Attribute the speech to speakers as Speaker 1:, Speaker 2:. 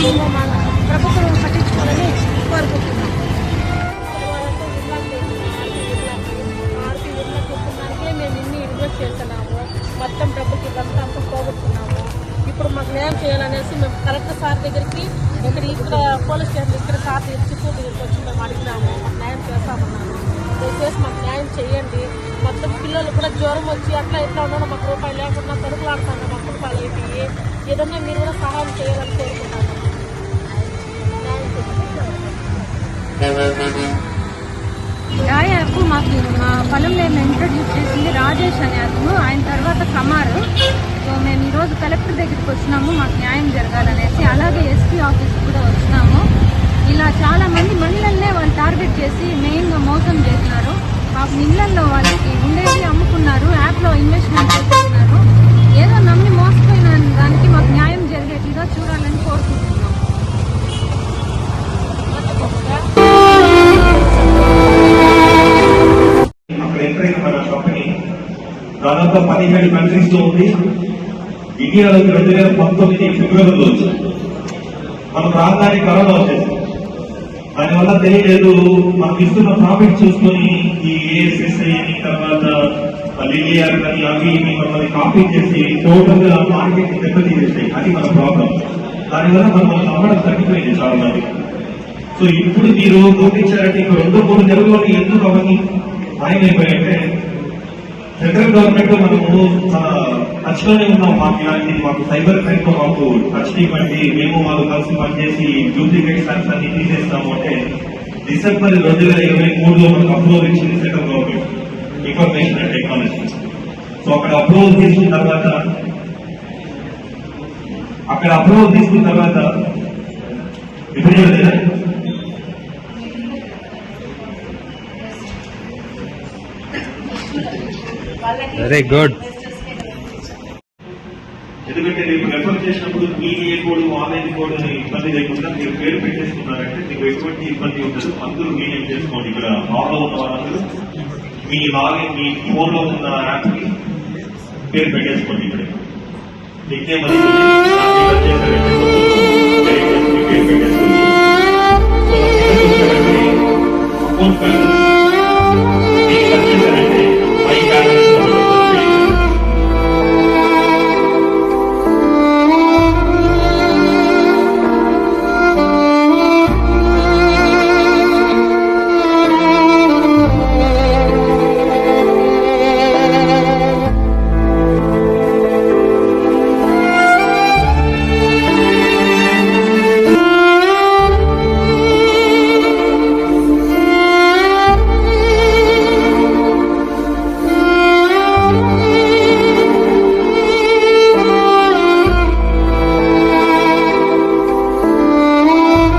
Speaker 1: దీని మన ప్రభుత్వం పట్టించుకోవాలని కోరుకుంటున్నాం.
Speaker 2: మేము ఇన్ని ఇన్వెస్ట్ చేస్తున్నాము మొత్తం డబ్బుకి ఇదంతా అంతా పోగొట్టుకున్నాము ఇప్పుడు మాకు న్యాయం చేయాలనేసి మేము కరెక్ట్ సార్ దగ్గరికి ఇక్కడ ఇక్కడ పోలీస్ స్టేషన్ ఇక్కడ సార్ దగ్గర చిత్తూరు దగ్గరికి వచ్చి మేము అడిగినాము. మాకు న్యాయం చేస్తామన్నాము దయచేసి మాకు న్యాయం చేయండి. మొత్తం పిల్లలు కూడా జ్వరం వచ్చి అట్లా ఎట్లా ఉండడం మాకు రూపాయలు లేకుండా కడుపులాడుతున్నాం రూపాయలు ఏంటి? ఏదన్నా మీరు కూడా సహాయం చేయాలని కోరుకుంటాను
Speaker 3: రాయకు మాకు మా పొలంలో మేము ఇంట్రడ్యూస్ చేసింది రాజేష్ అనే అతను. ఆయన తర్వాత కమారు. సో మేము ఈరోజు కలెక్టర్ దగ్గరికి వచ్చినాము. మాకు న్యాయం జరగాలనేసి. అలాగే ఎస్పీ ఆఫీస్ కూడా వచ్చినాము. ఇలా చాలా మంది మహిళల్నే వాళ్ళు టార్గెట్ చేసి మెయిన్గా మోసం చేసినారు. మాకు ఇళ్ళలో వాళ్ళకి ఉండేది అమ్ముకున్నారు. యాప్లో ఇన్వెస్ట్మెంట్ చేస్తున్నారు. ఏదో నమ్మి మోసపోయిన దానికి మాకు
Speaker 4: దాదాపు పదిహేడు కంట్రీస్లో ఉంది. ఇండియాలో రెండు వేల పంతొమ్మిది ఫిబ్రవరిలో వచ్చింది. మన రాగానే కరోనా వచ్చేసింది. దానివల్ల తెలియలేదు మనకి ఇస్తున్న ప్రాఫిట్ చూసుకొని ఈ ఏఎస్ఎస్ఐ తర్వాత లిలియర్ అని అవి ఇవి మమ్మల్ని కాపీ చేసి టోటల్గా మార్కెట్ దెబ్బతీసేసాయి అది మన ప్రాబ్లం దానివల్ల మనం నమ్మడం తగ్గిపోయింది చాలా మంది సో ఇప్పుడు మీరు గుర్తించారంటే ఇంకో రెండు మూడు నెలల్లోనే ఎందుకు అవన్నీ ఆయన మాయమైపోయాయంటే సెంట్రల్ గవర్నమెంట్ మనము టచ్లోనే ఉన్నాం మాకు ఇలాంటి మాకు సైబర్ క్రైమ్తో మాకు టచ్ ఇవ్వండి మేము మాకు కలిసి పనిచేసి డూప్లికేట్ సర్వీస్ అన్ని తీసేస్తాము అంటే డిసెంబర్ రెండు వేల ఇరవై మూడులో మనకు అప్రూవల్ ఇచ్చింది central government information and technology so అక్కడ అప్రూవల్ తీసుకున్న తర్వాత అక్కడ అప్రూవల్ తీసుకున్న తర్వాత ఇప్పుడు
Speaker 5: వెరీ గుడ్
Speaker 4: ఎందుకంటే రేపు రెఫర్ చేసినప్పుడు మీ ఏ కోడ్ ఆన్లైన్ కోడ్ అని ఇబ్బంది లేకుండా మీరు పేరు పెట్టేసుకున్నారంటే మీకు ఎటువంటి ఇబ్బంది ఉండదు. అందరూ మీనేం చేసుకోండి. ఇక్కడ హాల్లో ఉన్న వాళ్ళందరూ మీ లాగిన్ మీ ఫోన్లో ఉన్న యాప్కి పేరు పెట్టేసుకోండి ఇక్కడ. నిక్నేమ్ అది